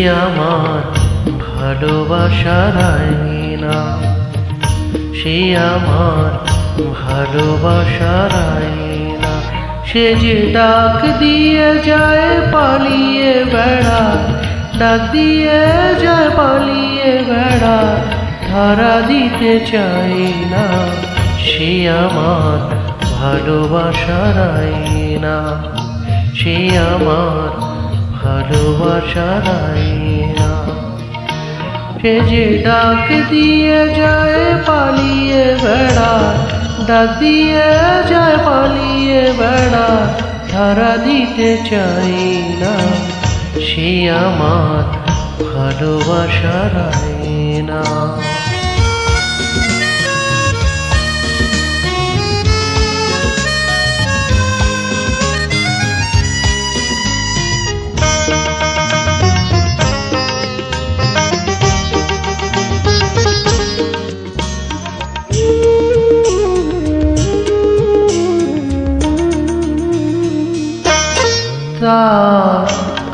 আমার ভালোবাসার আয়না সে আমার ভালোবাসার আয়না সে যে ডাক দিয়ে যায় পালিয়ে বেড়া, ডাক দিয়ে যায় পালিয়ে বেড়া, ধরা দিতে চাই না। সে আমার ভালোবাসার আয়না সে আমার ভালোবাসার আয়না সে যে ডাক দিয়ে যায়, পালিয়ে বেড়া। ডাক দিয়ে যায়, পালিয়ে বেড়া। ধারা দিতে চাই না, সে আমার ভালোবাসার আয়না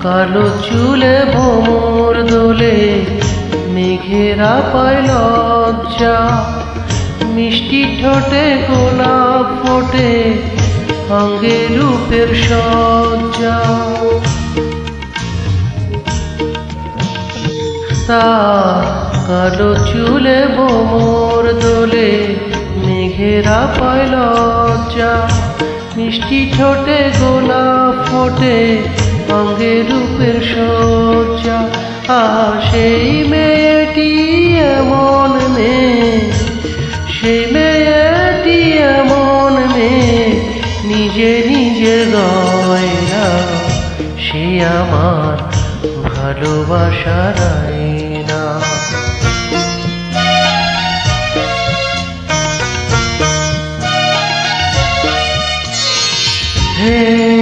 কালো চুলে ভোমর দোলে, মেঘেরা পায় লজ্জা। মিষ্টি ঠোঁটে, গোলাপ ফোটে অঙ্গে রূপের সজ্জা। তার কালো চুলে ভোমর মিষ্টি ঠোঁটে, গোলাপ ফোটে, অঙ্গে রূপের সজ্জা আহা, সেই মেয়েটি এমন মেয়ে, সেই মেয়েটি এমন মেয়ে, নিজে নিজে গয়না, সে আমার ভালোবাসার আয়না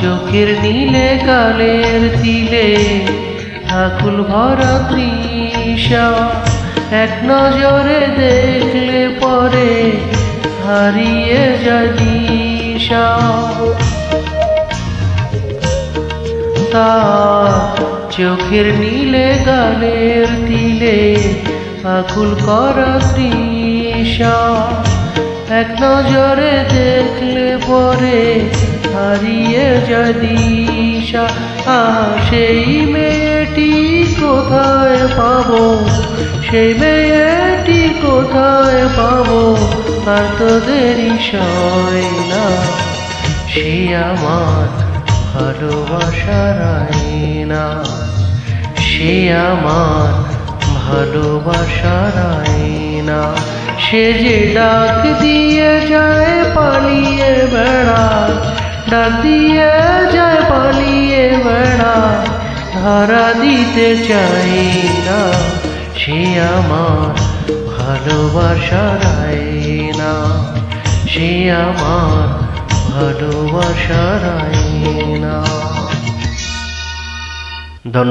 চোখের নীলে, কালের তিলে। আকুল ভরা তৃষা, এক নজরে দেখলে পরে হারিয়ে যায় দিশা। তার চোখের নীলে গালের তিলে আকুল করা তৃষা, এক নজরে দেখলে পরে হারিয়ে আহা সেই মেয়েটি কোথায় পাবো? সেই মেয়েটি কোথায় পাবো? আর তো দেরি না। সে আমার ভালোবাসার আয়না। সে আমার ভালোবাসার আয়না। সে যে ডাক দিয়ে যায় পালিয়ে বেড়া ডাক দিয়ে যায় পালিয়ে বেড়া, ধরা দিতে চাই না, সে আমার ভালোবাসার না সে আমার ভালোবাসার না ধন্যবাদ।